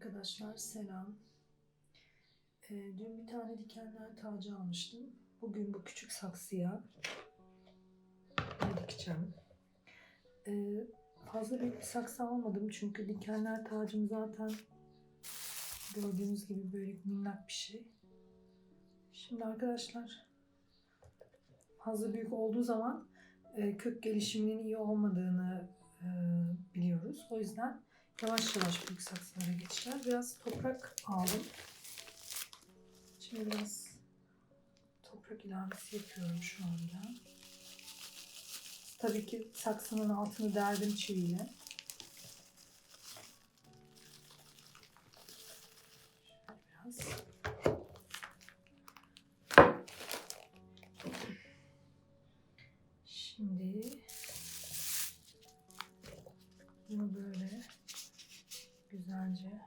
Arkadaşlar selam. Ee, dün bir tane dikenler tacı almıştım. Bugün bu küçük saksıya dikeceğim. Ee, fazla büyük bir saksı almadım çünkü dikenler tacım zaten gördüğünüz gibi böyle minnak bir şey. Şimdi arkadaşlar fazla büyük olduğu zaman e, kök gelişiminin iyi olmadığını e, biliyoruz. O yüzden yavaş yavaş büyük saksılara geçeceğiz. Biraz toprak aldım. Şimdi biraz toprak ilavesi yapıyorum şu anda. Tabii ki saksının altını derdim çiviyle. Güzelce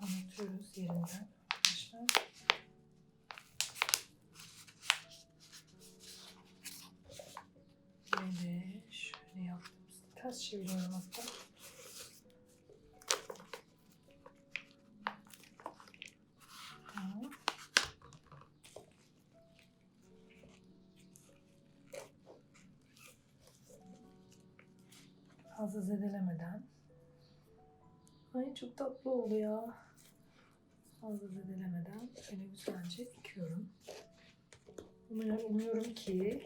anlatıyoruz yerinden arkadaşlar. Böyle şöyle yaptım. Ters çeviriyorum hatta. Fazla zedelemeden. Ay çok tatlı oldu ya. Fazla zedelemeden şöyle güzelce dikiyorum. Umuyorum, umuyorum ki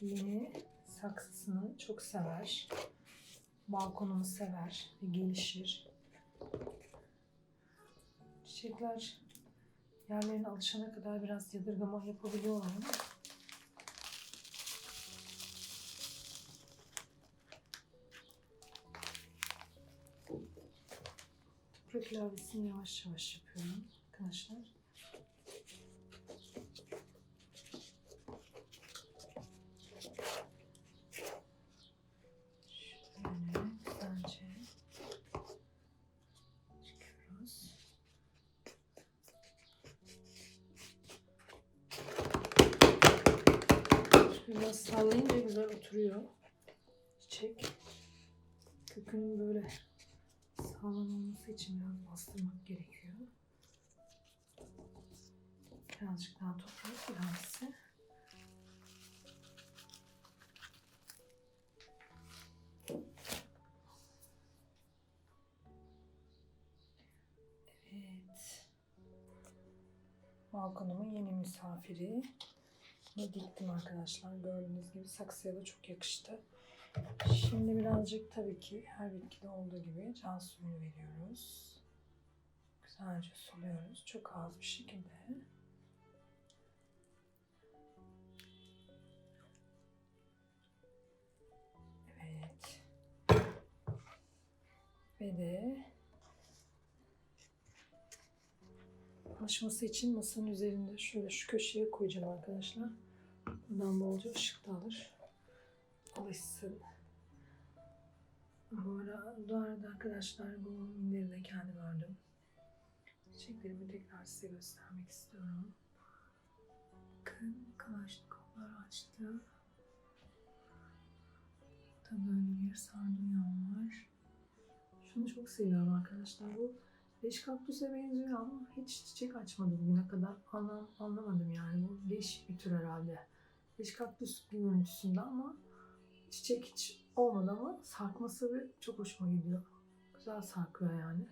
yeni saksısını çok sever. Balkonumu sever ve gelişir. Çiçekler yerlerine alışana kadar biraz yadırgama yapabiliyorlar ama toprak ilavesini yavaş yavaş yapıyorum arkadaşlar. Biraz sallayınca güzel oturuyor çiçek. Kökünün böyle sağlam olması için biraz bastırmak gerekiyor. Birazcık daha toprak ilavesi. Evet. Balkonumun yeni misafiri. Ne diktim arkadaşlar. Gördüğünüz gibi saksıya da çok yakıştı. Şimdi birazcık tabii ki her bitkide olduğu gibi can suyunu veriyoruz. Güzelce suluyoruz. Çok az bir şekilde. Evet. Ve de alışması için masanın üzerinde şöyle şu köşeye koyacağım arkadaşlar. Buradan bolca ışık da alır. Alışsın. Bu arada, bu arada arkadaşlar bu minderi de kendim ördüm. Çiçeklerimi tekrar size göstermek istiyorum. Bakın kalaşnikovlar açtı. Burada böyle bir sardunyam var. Şunu çok seviyorum arkadaşlar. Bu Beş kaktüse benziyor ama hiç çiçek açmadı bugüne kadar. Anlam, anlamadım yani. Bu değişik bir tür herhalde. Beş kaktüs görüntüsünde ama çiçek hiç olmadı ama sarkması çok hoşuma gidiyor. Güzel sarkıyor yani.